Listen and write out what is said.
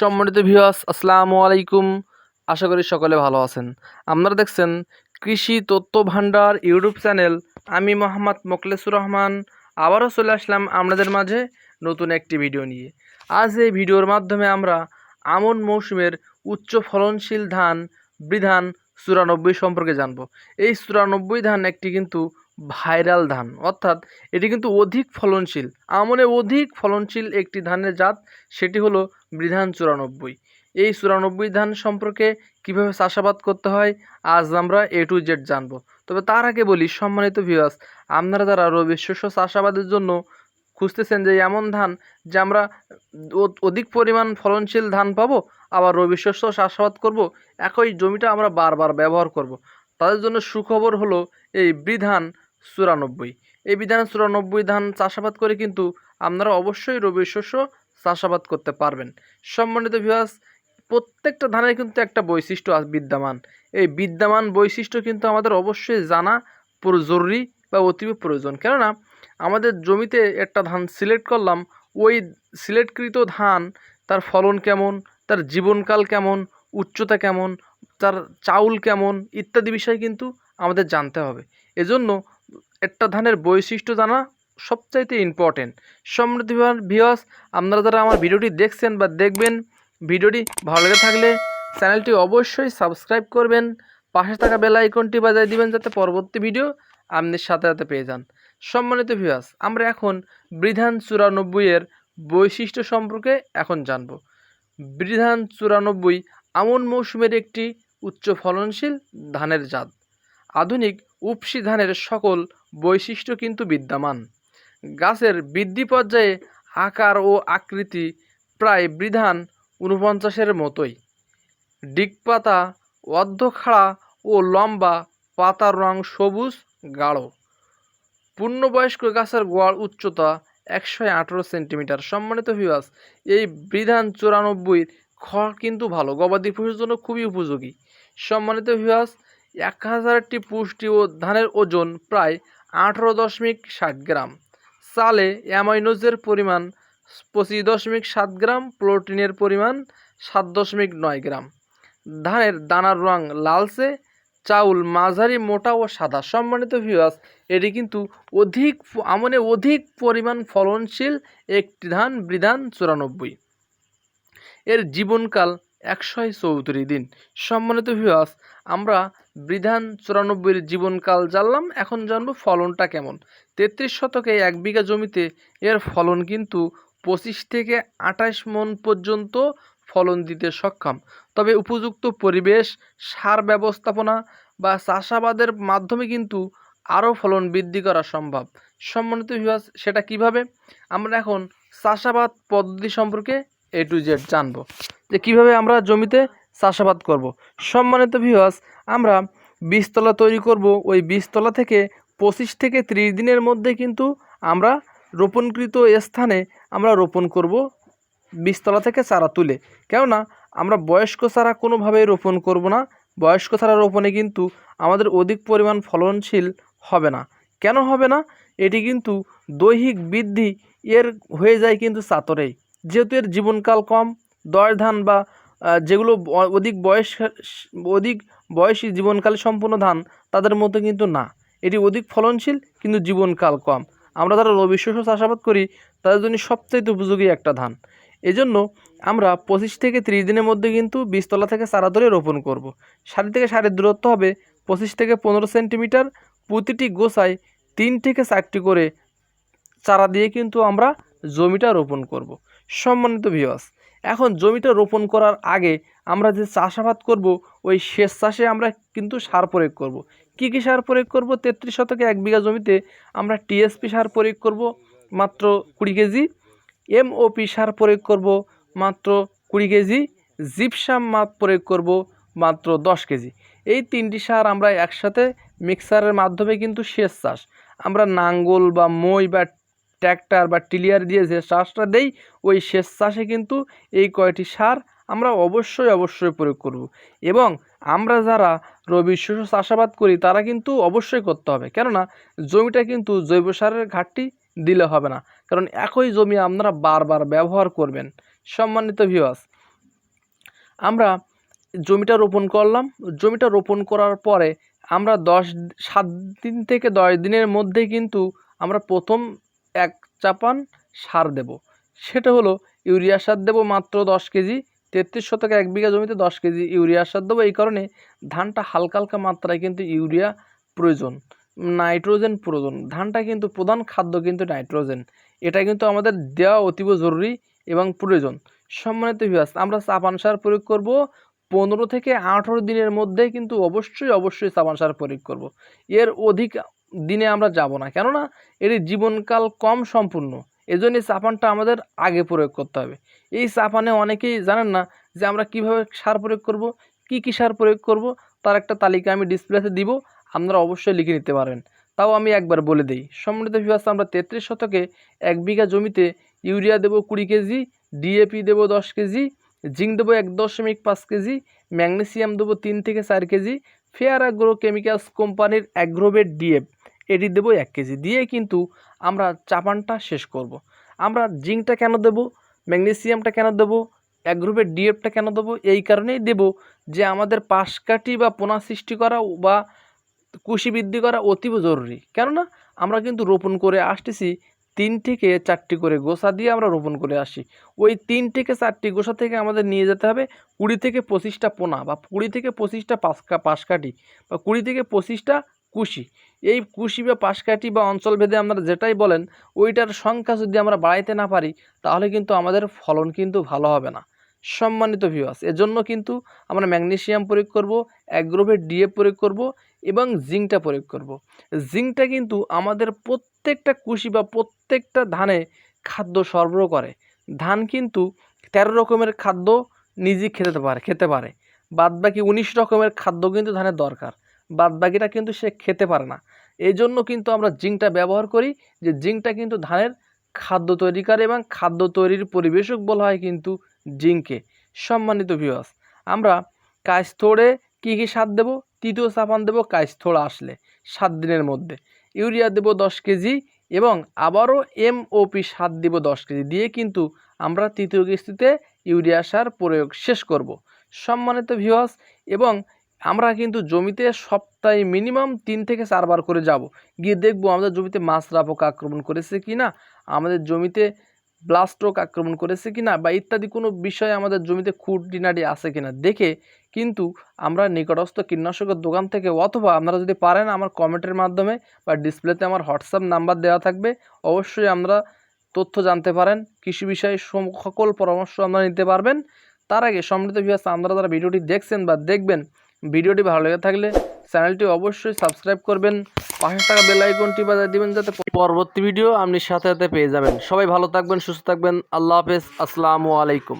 সম্মানিত ভিউয়ার্স আসসালামু আলাইকুম। আশা করি সকলে ভালো আছেন। আপনারা দেখছেন কৃষি তথ্য ভাণ্ডার ইউটিউব চ্যানেল। আমি মোহাম্মদ মোকলেসুর রহমান। আবারও চলে আসলাম আপনাদের মাঝে নতুন একটি ভিডিও নিয়ে। আজ এই ভিডিওর মাধ্যমে আমরা আমন মৌসুমের উচ্চ ফলনশীল ধান, বিধান চুরানব্বই সম্পর্কে জানব। এই চুরানব্বই ধান একটি কিন্তু ভাইরাল ধান। অর্থাৎ এটি কিন্তু অধিক ফলনশীল। আমনে অধিক ফলনশীল একটি ধানের জাত, সেটি হলো বিধান চুরানব্বই। এই চুরানব্বই ধান সম্পর্কে কীভাবে চাষাবাদ করতে হয়, আজ আমরা এ টু জেড জানব। তবে তার আগে বলি, সম্মানিত ভিউয়ার্স আপনারা যারা রবি শস্য চাষাবাদের জন্য খুঁজতেছেন যে এমন ধান যে আমরা অধিক পরিমাণ ফলনশীল ধান পাবো, আবার রবি শস্য চাষাবাদ করব, একই জমিটা আমরা বারবার ব্যবহার করব। তাদের জন্য সুখবর হলো এই বিধান চুরানব্বই। এই বিধান চুরানব্বই ধান চাষাবাদ করে কিন্তু আপনারা অবশ্যই রবি শস্য চাষাবাদ করতে পারবেন। সম্মানিত ভিউয়ার্স প্রত্যেকটা ধানের কিন্তু একটা বৈশিষ্ট্য বিদ্যমান। এই বিদ্যমান বৈশিষ্ট্য কিন্তু আমাদের অবশ্যই জানা জরুরি বা অতীব প্রয়োজন। কেননা, আমাদের জমিতে একটা ধান সিলেক্ট করলাম, ওই সিলেক্টকৃত ধান তার ফলন কেমন, তার জীবনকাল কেমন, উচ্চতা কেমন, তার চাউল কেমন ইত্যাদি বিষয় কিন্তু আমাদের জানতে হবে। এজন্য একটা ধানের বৈশিষ্ট্য জানা সবচাইতে ইম্পর্টেন্ট সমৃদ্ধ ভিওয়াস আপনারা যারা আমার ভিডিওটি দেখছেন বা দেখবেন, ভিডিওটি ভালো লেগে থাকলে চ্যানেলটি অবশ্যই সাবস্ক্রাইব করবেন, পাশে থাকা বেল আইকনটি বাজিয়ে দিবেন যাতে পরবর্তী ভিডিও আপনি সাথে সাথে পেয়ে যান। সম্মানিত ভিউয়ার্স আমরা এখন বিধান চুরানব্বই এর বৈশিষ্ট্য সম্পর্কে এখন জানব। বিধান চুরানব্বই আমন মৌসুমের একটি উচ্চ ফলনশীল ধানের জাত। আধুনিক উপসি ধানের সকল বৈশিষ্ট্য কিন্তু বিদ্যমান। গাছের বৃদ্ধি পর্যায়ে আকার ও আকৃতি প্রায় বিধান ঊনপঞ্চাশের মতোই। ডিগপাতা অর্ধখাড়া ও লম্বা পাতার রং সবুজ, গাঢ়। পূর্ণবয়স্ক গাছের গোয়াল উচ্চতা একশো আঠেরো সেন্টিমিটার। সম্মানিত ভিউয়ার্স এই বিধান চুরানব্বই খড় কিন্তু ভালো। গবাদি পশুর জন্য খুবই উপযোগী। সম্মানিত ভিউয়ার্স এক হাজারটি পুষ্টি ও ধানের ওজন প্রায় আঠেরো দশমিক ষাট গ্রাম। চালে অ্যামাইনোজের পরিমাণ পঁচিশ দশমিক সাত গ্রাম, প্রোটিনের পরিমাণ সাত দশমিক নয় গ্রাম। ধানের দানার রং লালচে, চাউল, মাঝারি, মোটা ও সাদা। সম্মানিত ভিউয়ার্স এটি কিন্তু অধিক, আমনে অধিক পরিমাণ ফলনশীল একটি ধান, বিধান চুরানব্বই। এর জীবনকাল একশো চৌত্রিশ দিন। সম্মানিত ভিউয়ার্স আমরা বিধান চুরানব্বইয়ের জীবনকাল জানলাম, এখন জানব ফলনটা কেমন। তেত্রিশ শতকে এক বিঘা জমিতে এর ফলন কিন্তু পঁচিশ থেকে আঠাশ মন পর্যন্ত ফলন দিতে সক্ষম। তবে উপযুক্ত পরিবেশ, সার ব্যবস্থাপনা বা চাষাবাদের মাধ্যমে কিন্তু আরও ফলন বৃদ্ধি করা সম্ভব। সম্মানিত ভিউয়ার্স সেটা কীভাবে? আমরা এখন চাষাবাদ পদ্ধতি সম্পর্কে এ টু জেড জানব। যে কীভাবে আমরা জমিতে চাষাবাদ করব। সম্মানিত ভিউয়ার্স আমরা বীজতলা তৈরি করব। ওই বীজতলা থেকে পঁচিশ থেকে ত্রিশ দিনের মধ্যে কিন্তু আমরা রোপণকৃত স্থানে আমরা রোপণ করব বীজতলা থেকে চারা তুলে। কেননা, আমরা বয়স্ক চারা কোনোভাবেই রোপণ করব না। বয়স্ক চারা রোপণে কিন্তু আমাদের অধিক পরিমাণ ফলনশীল হবে না। কেন হবে না? এটি কিন্তু দৈহিক বৃদ্ধি এর হয়ে যায় কিন্তু চাতরেই। যেহেতু এর জীবনকাল কম দশ ধান বা যেগুলো অধিক বয়স, অধিক বয়সী জীবনকাল সম্পন্ন ধান, তাদের মতো কিন্তু না এটি অধিক ফলনশীল, কিন্তু জীবনকাল কম আমরা যারা রবি শস্য চাষাবাদ করি, তাদের জন্য সবচাইতে উপযোগী একটা ধান এজন্য আমরা পঁচিশ থেকে ত্রিশ দিনের মধ্যে কিন্তু বীজতলা থেকে চারা ধরে রোপণ করব। সারি থেকে সারের দূরত্ব হবে পঁচিশ থেকে পনেরো সেন্টিমিটার প্রতিটি গোছায় তিন থেকে চারটি করে চারা দিয়ে কিন্তু আমরা জমিটা রোপণ করব। সম্মানিত ভিওয়াস এখন জমিটা রোপণ করার আগে আমরা যে চাষাবাদ করব, ওই শেষ চাষে আমরা কিন্তু সার প্রয়োগ করব। কি কি সার প্রয়োগ করব? তেত্রিশ শতকে এক বিঘা জমিতে আমরা টিএসপি সার প্রয়োগ করব, মাত্র কুড়ি কেজি। এমওপি সার প্রয়োগ করব, মাত্র কুড়ি কেজি। জিপসাম মাপ প্রয়োগ করব, মাত্র দশ কেজি। এই তিনটি সার আমরা একসাথে মিক্সারের মাধ্যমে কিন্তু শেষ চাষ। আমরা নাঙ্গল বা মই বা ট্র্যাক্টর বা টিলিয়ার দিয়ে যে চাষটা দেই, ওই শেষ চাষে কিন্তু এই কয়টি সার আমরা অবশ্যই অবশ্যই প্রয়োগ করব। এবং আমরা যারা রবি শস্য চাষাবাদ করি, তারা কিন্তু অবশ্যই করতে হবে। কেননা, জমিটা কিন্তু জৈব সারের ঘাটতি দিলে হবে না। কারণ একই জমি আপনারা বারবার ব্যবহার করবেন। সম্মানিত ভিউয়ার্স আমরা জমিটা রোপণ করলাম। জমিটা রোপণ করার পরে আমরা দশ, সাত দিন থেকে দশ দিনের মধ্যে কিন্তু আমরা প্রথম এক চাপান সার দেব। সেটা হলো ইউরিয়া সার দেবো মাত্র দশ কেজি, তেত্রিশ শতকে এক বিঘা জমিতে দশ কেজি ইউরিয়া সার দেবো। এই কারণে ধানটা হালকা হালকা মাত্রায় কিন্তু ইউরিয়া প্রয়োজন, নাইট্রোজেন প্রয়োজন। ধানটা কিন্তু প্রধান খাদ্য কিন্তু নাইট্রোজেন। এটা কিন্তু আমাদের দেওয়া অতীব জরুরি এবং প্রয়োজন। সম্মানিত ভিউয়ার্স আমরা চাপান সার প্রয়োগ করব। পনেরো থেকে আঠেরো দিনের মধ্যে কিন্তু অবশ্যই অবশ্যই চাপান সার প্রয়োগ করব। এর অধিক দিনে আমরা যাব না। কেননা এটি জীবনকাল কম সম্পূর্ণ। এজন্য এই চাপানটা আমাদের আগে প্রয়োগ করতে হবে। এই চাপানে অনেকেই জানেন না যে আমরা কীভাবে সার প্রয়োগ করব, কি কি সার প্রয়োগ করব, তার একটা তালিকা আমি ডিসপ্লেতে দিব, আপনারা অবশ্যই লিখে নিতে পারেন তাও আমি একবার বলে দিই, সম্মানিত ভিউয়ার্স আমরা তেত্রিশ শতকে এক বিঘা জমিতে ইউরিয়া দেবো কুড়ি কেজি ডিএপি দেবো দশ কেজি, জিঙ্ক দেবো এক দশমিক পাঁচ কেজি, ম্যাগনেসিয়াম দেবো তিন থেকে চার কেজি, ফেয়ার অ্যাগ্রো কেমিক্যালস কোম্পানির অ্যাগ্রোভেট ডিএপ এটি দেবো এক কেজি। দিয়ে কিন্তু আমরা চাপানটা শেষ করব। আমরা জিঙ্কটা কেন দেবো? ম্যাগনেসিয়ামটা কেন দেবো? অ্যাগ্রোভেট ডিএফটা কেন দেবো? এই কারণেই দেবো যে আমাদের পাশকাঠি বা পোনা সৃষ্টি করা বা কুশি বৃদ্ধি করা অতীব জরুরি। কেননা আমরা কিন্তু রোপণ করে আসতেছি তিন থেকে চারটি করে গোসা দিয়ে আমরা রোপণ করে আসি। ওই তিন থেকে চারটি গোসা থেকে আমাদের নিয়ে যেতে হবে কুড়ি থেকে পঁচিশটা পোনা বা কুড়ি থেকে পঁচিশটা পাশকা পাশকাঠি বা কুড়ি থেকে পঁচিশটা কুশি। এই কুশি বা পাশকাঠি বা অঞ্চল ভেদে আপনারা যেটাই বলেন, ওইটার সংখ্যা যদি আমরা বাড়াইতে না পারি, তাহলে কিন্তু আমাদের ফলন কিন্তু ভালো হবে না। সম্মানিত ভিউয়ার্স এজন্য কিন্তু আমরা ম্যাগনেসিয়াম প্রয়োগ করব, অ্যাগ্রোভেট ডিএ প্রয়োগ করব এবং জিঙ্কটা প্রয়োগ করব। জিঙ্কটা কিন্তু আমাদের প্রত্যেকটা কুশি বা প্রত্যেকটা ধানে খাদ্য সরবরাহ করে। ধান কিন্তু তেরো রকমের খাদ্য নিজে খেতে পারে খেতে পারে। বাদ বাকি উনিশ রকমের খাদ্য কিন্তু ধানের দরকার। বাদ বাকিটা কিন্তু সে খেতে পারে না। এই জন্য কিন্তু আমরা জিঙ্কটা ব্যবহার করি, যে জিঙ্কটা কিন্তু ধানের খাদ্য তৈরি করে এবং খাদ্য তৈরির পরিবেশক বলা হয় কিন্তু জিঙ্কে সম্মানিত ভিউয়ার্স আমরা কাস্তরে কী কী সার দেবো? তৃতীয় চাপান দেবো কাস্তর আসলে সাত দিনের মধ্যে। ইউরিয়া দেবো দশ কেজি এবং আবারও এমওপি সার দেবো দশ কেজি। দিয়ে কিন্তু আমরা তৃতীয় কিস্তিতে ইউরিয়া সার প্রয়োগ শেষ করব। সম্মানিত ভিউয়ার্স এবং আমরা কিন্তু জমিতে সপ্তাহে মিনিমাম তিন থেকে চারবার করে যাব। গিয়ে দেখব আমাদের জমিতে মাছরা পোকা আক্রমণ করেছে কি না আমাদের জমিতে ব্লাস্টক আক্রমণ করেছে কি না বা ইত্যাদি কোনো বিষয়ে আমাদের জমিতে খুঁটিনাটি আছে কিনা দেখে কিন্তু আমরা নিকটস্থ কীটনাশকের দোকান থেকে অথবা আপনারা যদি পারেন আমার কমেন্টের মাধ্যমে বা ডিসপ্লেতে আমার হোয়াটসঅ্যাপ নাম্বার দেওয়া থাকবে, অবশ্যই আমরা তথ্য জানতে পারেন, কৃষি বিষয়ে সকল পরামর্শ আপনারা নিতে পারবেন। তার আগে সমৃদ্ধ ভিউয়ার্স আপনারা যারা ভিডিওটি দেখছেন বা দেখবেন ভিডিওটি ভালো লেগে থাকলে চ্যানেলটি অবশ্যই সাবস্ক্রাইব করবেন। পাশে থাকা বেল আইকনটি বাজায় দিবেন যাতে পরবর্তী ভিডিও আপনি সাথে সাথে পেয়ে যাবেন। সবাই ভালো থাকবেন, সুস্থ থাকবেন। আল্লাহ হাফেজ। আসসালামু আলাইকুম।